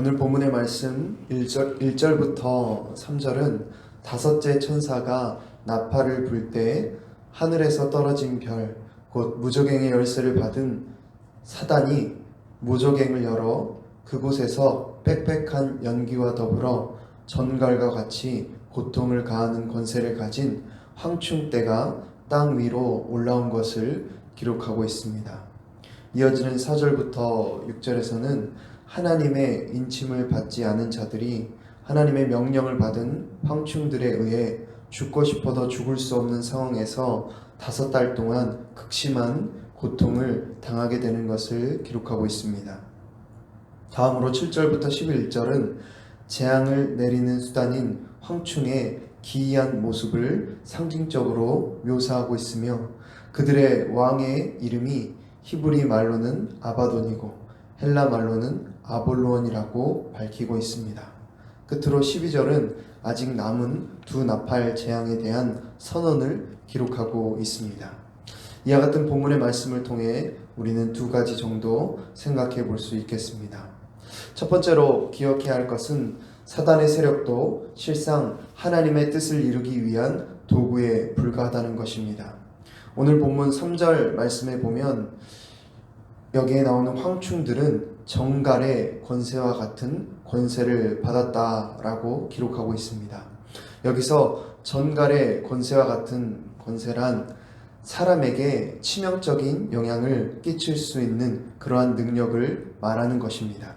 오늘 본문의 말씀 1절, 1절부터 3절은 다섯째 천사가 나팔을 불 때 하늘에서 떨어진 별, 곧 무적행의 열쇠를 받은 사단이 무적행을 열어 그곳에서 빽빽한 연기와 더불어 전갈과 같이 고통을 가하는 권세를 가진 황충대가 땅 위로 올라온 것을 기록하고 있습니다. 이어지는 4절부터 6절에서는 하나님의 인침을 받지 않은 자들이 하나님의 명령을 받은 황충들에 의해 죽고 싶어도 죽을 수 없는 상황에서 다섯 달 동안 극심한 고통을 당하게 되는 것을 기록하고 있습니다. 다음으로 7절부터 11절은 재앙을 내리는 수단인 황충의 기이한 모습을 상징적으로 묘사하고 있으며 그들의 왕의 이름이 히브리 말로는 아바돈이고 헬라 말로는 아볼로원이라고 밝히고 있습니다. 끝으로 12절은 아직 남은 두 나팔 재앙에 대한 선언을 기록하고 있습니다. 이와 같은 본문의 말씀을 통해 우리는 두 가지 정도 생각해 볼 수 있겠습니다. 첫 번째로 기억해야 할 것은 사단의 세력도 실상 하나님의 뜻을 이루기 위한 도구에 불과하다는 것입니다. 오늘 본문 3절 말씀에 보면 여기에 나오는 황충들은 정갈의 권세와 같은 권세를 받았다라고 기록하고 있습니다. 여기서 전갈의 권세와 같은 권세란 사람에게 치명적인 영향을 끼칠 수 있는 그러한 능력을 말하는 것입니다.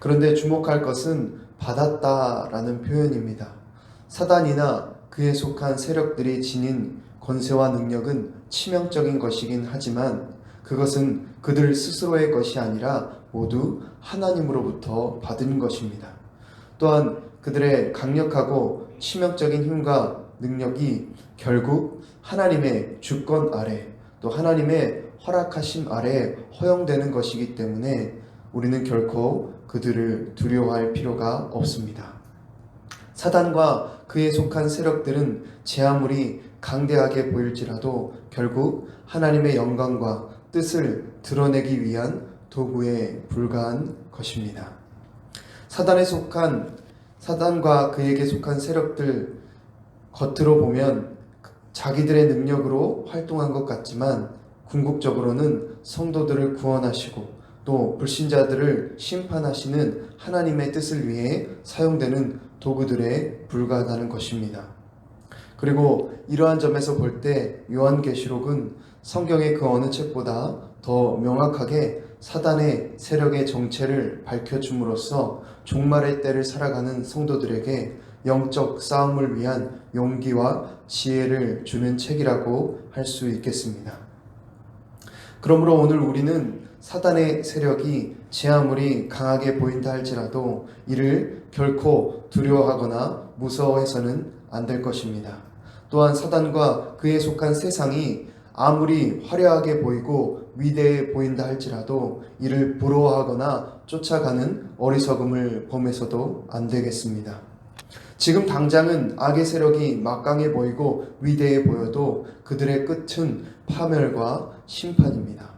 그런데 주목할 것은 받았다라는 표현입니다. 사단이나 그에 속한 세력들이 지닌 권세와 능력은 치명적인 것이긴 하지만 그것은 그들 스스로의 것이 아니라 모두 하나님으로부터 받은 것입니다. 또한 그들의 강력하고 치명적인 힘과 능력이 결국 하나님의 주권 아래 또 하나님의 허락하심 아래 허용되는 것이기 때문에 우리는 결코 그들을 두려워할 필요가 없습니다. 사단과 그에 속한 세력들은 제 아무리 강대하게 보일지라도 결국 하나님의 영광과 뜻을 드러내기 위한 도구에 불과한 것입니다. 사단에 속한 사단과 그에게 속한 세력들 겉으로 보면 자기들의 능력으로 활동한 것 같지만 궁극적으로는 성도들을 구원하시고 또 불신자들을 심판하시는 하나님의 뜻을 위해 사용되는 도구들에 불과하다는 것입니다. 그리고 이러한 점에서 볼 때 요한계시록은 성경의 그 어느 책보다 더 명확하게 사단의 세력의 정체를 밝혀줌으로써 종말의 때를 살아가는 성도들에게 영적 싸움을 위한 용기와 지혜를 주는 책이라고 할 수 있겠습니다. 그러므로 오늘 우리는 사단의 세력이 제 아무리 강하게 보인다 할지라도 이를 결코 두려워하거나 무서워해서는 안 될 것입니다. 또한 사단과 그에 속한 세상이 아무리 화려하게 보이고 위대해 보인다 할지라도 이를 부러워하거나 쫓아가는 어리석음을 범해서도 안 되겠습니다. 지금 당장은 악의 세력이 막강해 보이고 위대해 보여도 그들의 끝은 파멸과 심판입니다.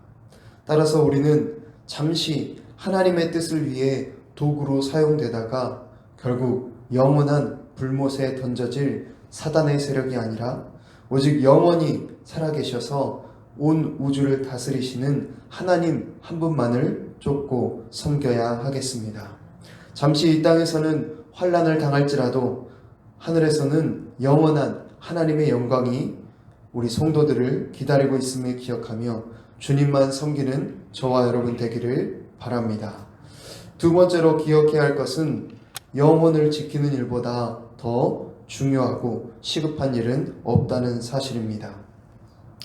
따라서 우리는 잠시 하나님의 뜻을 위해 도구로 사용되다가 결국 영원한 불못에 던져질 사단의 세력이 아니라 오직 영원히 살아계셔서 온 우주를 다스리시는 하나님 한 분만을 쫓고 섬겨야 하겠습니다. 잠시 이 땅에서는 환란을 당할지라도 하늘에서는 영원한 하나님의 영광이 우리 성도들을 기다리고 있음을 기억하며 주님만 섬기는 저와 여러분 되기를 바랍니다. 두 번째로 기억해야 할 것은 영혼을 지키는 일보다 더 중요하고 시급한 일은 없다는 사실입니다.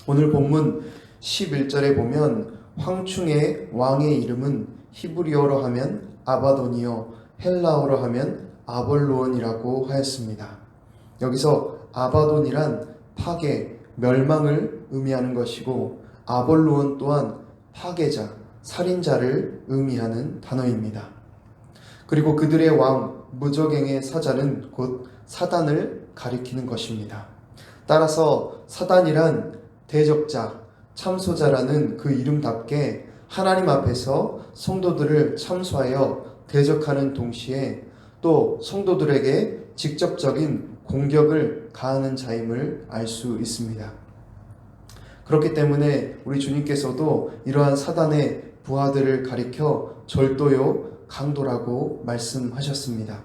오늘 본문 11절에 보면 황충의 왕의 이름은 히브리어로 하면 아바돈이요 헬라어로 하면 아볼로온이라고 하였습니다. 여기서 아바돈이란 파괴, 멸망을 의미하는 것이고 아볼로온 또한 파괴자, 살인자를 의미하는 단어입니다. 그리고 그들의 왕 무적행의 사자는 곧 사단을 가리키는 것입니다. 따라서 사단이란 대적자, 참소자라는 그 이름답게 하나님 앞에서 성도들을 참소하여 대적하는 동시에 또 성도들에게 직접적인 공격을 가하는 자임을 알 수 있습니다. 그렇기 때문에 우리 주님께서도 이러한 사단의 부하들을 가리켜 절도요 강도라고 말씀하셨습니다.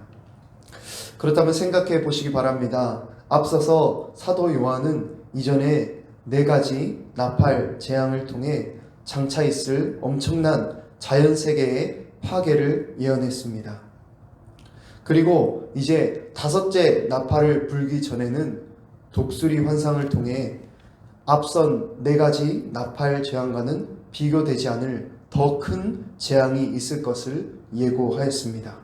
그렇다면 생각해 보시기 바랍니다. 앞서서 사도 요한은 이전에 네 가지 나팔 재앙을 통해 장차 있을 엄청난 자연 세계의 파괴를 예언했습니다. 그리고 이제 다섯째 나팔을 불기 전에는 독수리 환상을 통해 앞선 네 가지 나팔 재앙과는 비교되지 않을 더 큰 재앙이 있을 것을 예고하였습니다.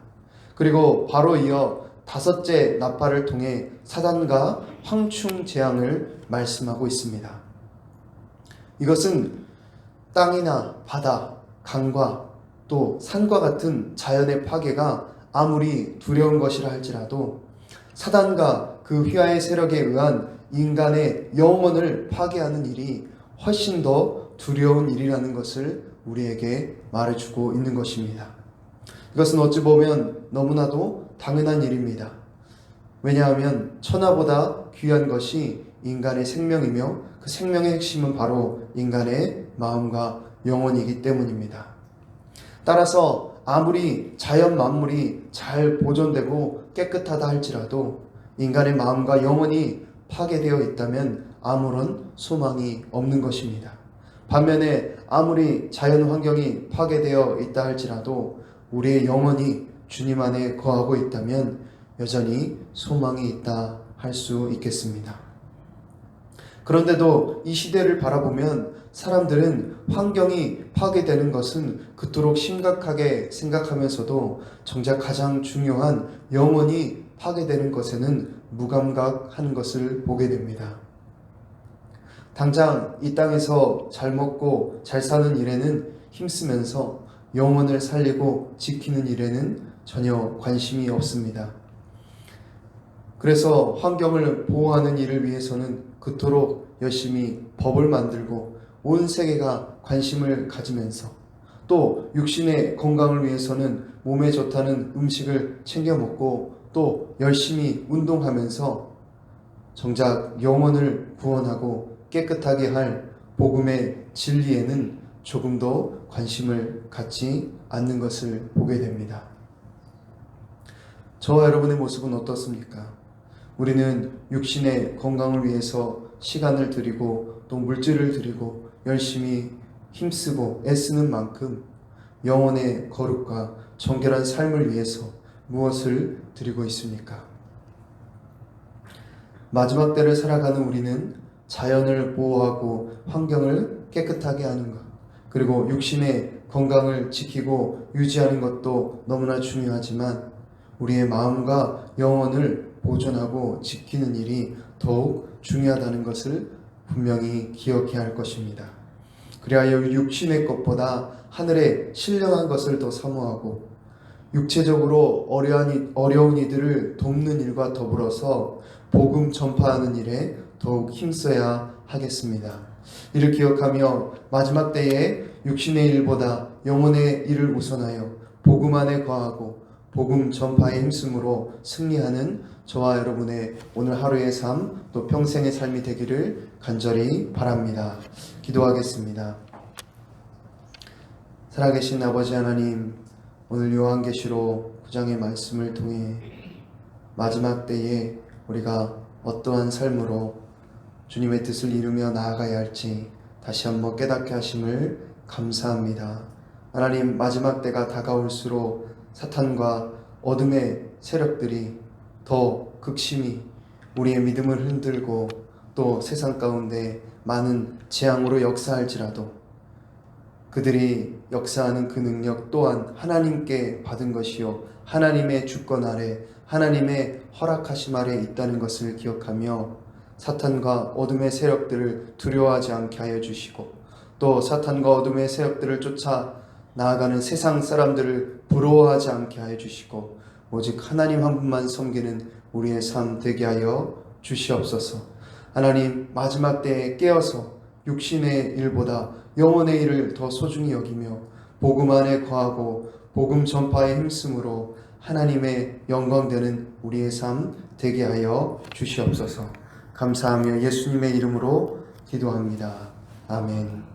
그리고 바로 이어 다섯째 나팔을 통해 사단과 황충 재앙을 말씀하고 있습니다. 이것은 땅이나 바다, 강과 또 산과 같은 자연의 파괴가 아무리 두려운 것이라 할지라도 사단과 그 휘하의 세력에 의한 인간의 영혼을 파괴하는 일이 훨씬 더 두려운 일이라는 것을 우리에게 말해주고 있는 것입니다. 이것은 어찌 보면 너무나도 당연한 일입니다. 왜냐하면 천하보다 귀한 것이 인간의 생명이며 그 생명의 핵심은 바로 인간의 마음과 영혼이기 때문입니다. 따라서 아무리 자연 만물이 잘 보존되고 깨끗하다 할지라도 인간의 마음과 영혼이 파괴되어 있다면 아무런 소망이 없는 것입니다. 반면에 아무리 자연 환경이 파괴되어 있다 할지라도 우리의 영혼이 주님 안에 거하고 있다면 여전히 소망이 있다 할 수 있겠습니다. 그런데도 이 시대를 바라보면 사람들은 환경이 파괴되는 것은 그토록 심각하게 생각하면서도 정작 가장 중요한 영혼이 파괴되는 것에는 무감각하는 것을 보게 됩니다. 당장 이 땅에서 잘 먹고 잘 사는 일에는 힘쓰면서 영혼을 살리고 지키는 일에는 전혀 관심이 없습니다. 그래서 환경을 보호하는 일을 위해서는 그토록 열심히 법을 만들고 온 세계가 관심을 가지면서 또 육신의 건강을 위해서는 몸에 좋다는 음식을 챙겨 먹고 또 열심히 운동하면서 정작 영혼을 구원하고 깨끗하게 할 복음의 진리에는 조금도 관심을 갖지 않는 것을 보게 됩니다. 저와 여러분의 모습은 어떻습니까? 우리는 육신의 건강을 위해서 시간을 들이고 또 물질을 들이고 열심히 힘쓰고 애쓰는 만큼 영혼의 거룩과 정결한 삶을 위해서 무엇을 드리고 있습니까? 마지막 때를 살아가는 우리는 자연을 보호하고 환경을 깨끗하게 하는 것, 그리고 육신의 건강을 지키고 유지하는 것도 너무나 중요하지만 우리의 마음과 영혼을 보존하고 지키는 일이 더욱 중요하다는 것을 분명히 기억해야 할 것입니다. 그리하여 육신의 것보다 하늘의 신령한 것을 더 사모하고 육체적으로 어려운, 이들을 돕는 일과 더불어서 복음 전파하는 일에 더욱 힘써야 하겠습니다. 이를 기억하며 마지막 때에 육신의 일보다 영혼의 일을 우선하여 복음 안에 거하고 복음 전파에 힘쓰므로 승리하는 저와 여러분의 오늘 하루의 삶, 또 평생의 삶이 되기를 간절히 바랍니다. 기도하겠습니다. 살아계신 아버지 하나님, 오늘 요한계시로 9장의 말씀을 통해 마지막 때에 우리가 어떠한 삶으로 주님의 뜻을 이루며 나아가야 할지 다시 한번 깨닫게 하심을 감사합니다. 하나님, 마지막 때가 다가올수록 사탄과 어둠의 세력들이 더 극심히 우리의 믿음을 흔들고 또 세상 가운데 많은 재앙으로 역사할지라도 그들이 역사하는 그 능력 또한 하나님께 받은 것이요 하나님의 주권 아래 하나님의 허락하심 아래 있다는 것을 기억하며 사탄과 어둠의 세력들을 두려워하지 않게 하여 주시고 또 사탄과 어둠의 세력들을 쫓아 나아가는 세상 사람들을 부러워하지 않게 하여 주시고 오직 하나님 한 분만 섬기는 우리의 삶 되게 하여 주시옵소서. 하나님 마지막 때에 깨어서 육신의 일보다 영혼의 일을 더 소중히 여기며 복음 안에 거하고 복음 전파에 힘쓰므로 하나님의 영광되는 우리의 삶 되게 하여 주시옵소서. 감사하며 예수님의 이름으로 기도합니다. 아멘.